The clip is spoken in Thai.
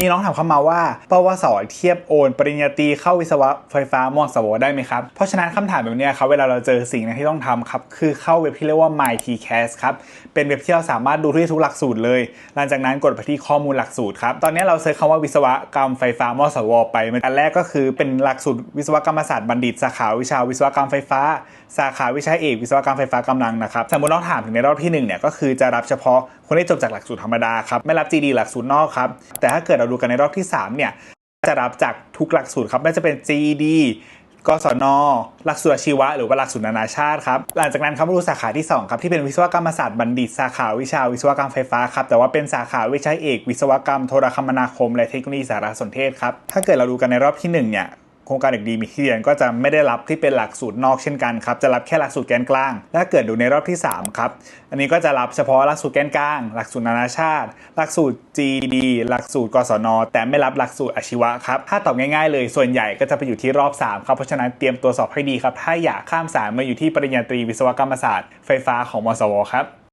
มีน้องถามเข้ามาว่า ปวสเทียบโอน ปริญญาตรีเข้าวิศวะไฟฟ้ามอสวได้ไหมครับ เพราะฉะนั้นคำถามแบบนี้ครับ เวลาเราเจอสิ่งนที่ต้องทำครับ คือเข้าเว็บที่เรียกว่า mytcast ครับ เป็นเว็บที่เราสามารถดูได้ทุกหลักสูตรเลย หลังจากนั้นกดไปที่ข้อมูลหลักสูตรครับ ตอนนี้เราเซิร์ชคำว่าวิศวกรรมไฟฟ้ามอสวไป อันแรกก็คือเป็นหลักสูตรวิศวกรรมศาสตร์บัณฑิต สาขาวิชาวิศวกรรมไฟฟ้า สาขาวิชาเอกวิศวกรรมไฟฟ้ากำลังนะครับ สมมติเราถามถึงในรอบที่หนึ่งเนี่ยก็คือจะรับเฉพาะคนที่จบจากหลักสูตรธรรมดาครับ ไม่รับ GD หลักสูตรนอกครับ แต่ถ้าเกิดเราดูกันในรอบที่สามเนี่ยจะรับจากทุกหลักสูตรครับไม่ว่าจะเป็น GED กศน หลักสูตรอาชีวะ หรือว่าหลักสูตรนานาชาติครับ หลังจากนั้นครับมาดูสาขาที่ 2 ครับ ที่เป็นวิศวกรรมศาสตร์บัณฑิต สาขาวิชาวิศวกรรมไฟฟ้าครับ แต่ว่าเป็นสาขาวิชาเอก วิศวกรรมโทรคมนาคม และเทคโนโลยีสารสนเทศครับ ถ้าเกิดเราดูกันในรอบที่1เนี่ย โครงการเด็กดีมีที่เรียนก็จะไม่ได้รับที่เป็นหลักสูตรนอกเช่นกันครับจะรับแค่หลักสูตรแกนกลางและเกิดดูในรอบที่3ครับอันนี้ก็จะรับเฉพาะหลักสูตรแกนกลาง หลักสูตรนานาชาติ หลักสูตร GD หลักสูตรกศน แต่ไม่รับหลักสูตรอาชีวะครับถ้าตอบง่ายๆเลยส่วนใหญ่ก็จะไปอยู่ที่รอบ3ครับเพราะฉะนั้นเตรียมตัวสอบให้ดีครับถ้าอยากข้ามสายมาอยู่ที่ปริญญาตรีวิศวกรรมศาสตร์ไฟฟ้าของมสวครับ